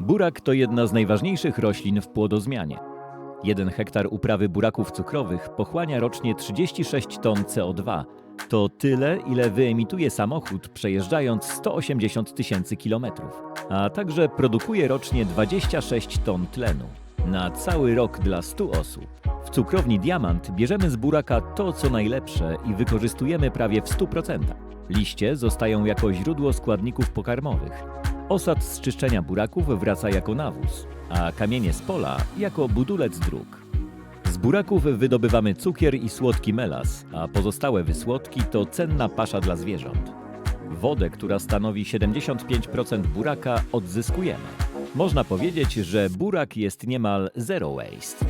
Burak to jedna z najważniejszych roślin w płodozmianie. Jeden hektar uprawy buraków cukrowych pochłania rocznie 36 ton CO2. To tyle, ile wyemituje samochód przejeżdżając 180 tysięcy kilometrów, a także produkuje rocznie 26 ton tlenu. Na cały rok dla 100 osób. W cukrowni Diamant bierzemy z buraka to, co najlepsze i wykorzystujemy prawie w 100%. Liście zostają jako źródło składników pokarmowych. Osad z czyszczenia buraków wraca jako nawóz, a kamienie z pola jako budulec dróg. Z buraków wydobywamy cukier i słodki melas, a pozostałe wysłodki to cenna pasza dla zwierząt. Wodę, która stanowi 75% buraka, odzyskujemy. Można powiedzieć, że burak jest niemal zero waste.